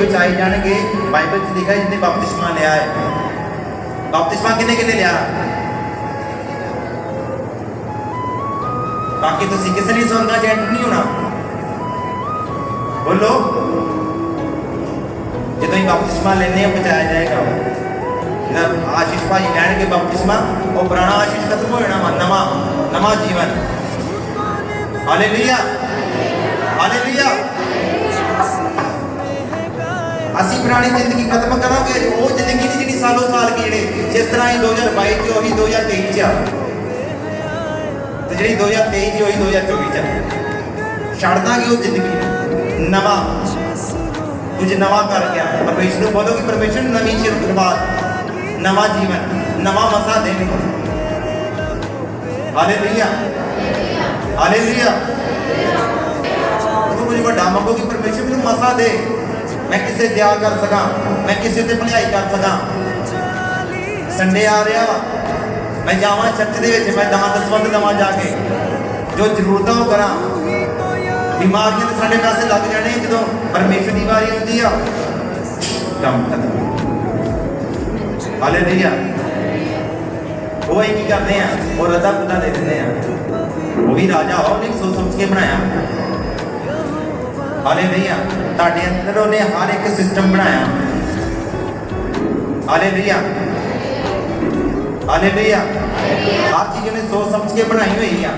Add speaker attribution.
Speaker 1: ਬਚਾਏ ਜਾਣਗੇ ਬਾਈਬਲ 'ਚ ਲਿਖਿਆ ਜਿਹਨੇ ਬਪਤਿਸਮਾ ਲਿਆ ਹੈ ਬਪਤਿਸਮਾ ਕਿੰਨੇ ਕਿੰਨੇ ਲਿਆ ਬਾਕੀ ਤੁਸੀਂ ਕਿਸੇ ਨੇ ਸਵਰਗਾ ਚ ਐਂਟਰ ਨਹੀਂ ਹੋਣਾ ਬੋਲੋ ਜਦੋਂ ਹੀ ਬਪਤਿਸਮਾ ਲੈਣੇ ਆ ਬਚਾਇਆ ਜਾਏਗਾ ਜਦ ਆਸ਼ੀਸ਼ ਭਾਈ ਲੈਣਗੇ ਬਪਤਿਸਮਾ ਉਹ ਪੁਰਾਣਾ ਆਸ਼ੀਸ਼ ਖਤਮ ਹੋ ਜਾਣਾ ਵਾ ਨਵਾਂ ਨਵਾਂ ਜੀਵਨ ਹਾਲੇਲੂਇਆ ਹਾਲੇਲੂਇਆ ਅਸੀਂ ਪੁਰਾਣੀ ਜ਼ਿੰਦਗੀ ਖਤਮ ਕਰਾਂਗੇ, ਉਹ ਜ਼ਿੰਦਗੀ ਨਹੀਂ ਜਿਹੜੀ ਸਾਲੋ ਸਾਲ ਕੀ ਜਿਹੜੇ ਜਿਸ ਤਰ੍ਹਾਂ ਹੀ 2022 ਚ, ਉਹੀ 2023 ਚ ਆ। ਤੇ ਜਿਹੜੀ 2023 ਚ, ਉਹੀ 2024 ਚ ਛੱਡ ਦਾਂਗੇ ਉਹ ਜ਼ਿੰਦਗੀ ਨਵਾਂ। ਕੁਝ ਨਵਾਂ ਕਰ ਗਿਆ। ਪਰਮੇਸ਼ਰ ਨੂੰ ਬੋਲੋ ਕਿ ਪਰਮੇਸ਼ਰ ਨਵੀਂ ਸ਼ੁਰੂਆਤ ਨਵਾਂ ਜੀਵਨ, ਨਵਾਂ ਮਸਾ ਦੇਣ। ਹਾਲੇਲੂਇਆ ਹਾਲੇਲੂਇਆ ਤੂੰ ਕੁਝ ਵੱਡਾ ਮੰਗੋ ਕਿ ਪਰਮੇਸ਼ਰ ਮੈਨੂੰ ਮਸਾ ਦੇ। ਮੈਂ ਕਿਸੇ ਦਿਆ ਕਰ ਸਕਾਂ ਮੈਂ ਕਿਸੇ ਤੇ ਭਲਾਈ ਕਰ ਸਕਾਂ। ਸੰਡੇ ਆ ਰਿਹਾ ਵਾ। ਮੈਂ ਜਾਵਾਂ ਚਰਚ ਦੇ ਵਿੱਚ ਮੈਂ ਦਵਾਂ ਦਸਵੰਦ ਦਵਾਂ ਜਾ ਕੇ। ਜੋ ਜ਼ਰੂਰਤਾਂ ਉਹ ਕਰਾਂ। ਬਿਮਾਰੀਆਂ ਤੇ ਸਾਡੇ ਪਾਸੇ ਲੱਗ ਜਾਣੇ ਜਦੋਂ ਪਰਮੇਸ਼ਰ ਦੀ ਵਾਰੀ ਆਉਂਦੀ ਆ ਕੰਮ ਖਤਮ ਹਾਲੇਲੂਇਆ ਉਹ ਹੀ ਕੀ ਕਰਦੇ ਆ? ਉਹ ਰਦਾ ਪੁੱਤਾ ਦੇ ਦਿੰਦੇ ਆ। ਉਹ ਵੀ ਰਾਜਾ ਆ, ਉਹਨੇ ਸੋਚ ਸਮਝ ਕੇ ਬਣਾਇਆ। ਹਾਲੇਲੂਇਆ ਤੁਹਾਡੇ ਅੰਦਰ ਉਹਨੇ ਹਰ ਇੱਕ ਸਿਸਟਮ ਬਣਾਇਆ। ਹਾਲੇਲੂਇਆ ਹਾਲੇਲੂਇਆ ਹਰ ਚੀਜ਼ ਉਹਨੇ ਸੋਚ ਸਮਝ ਕੇ ਬਣਾਈ ਹੋਈ ਆ।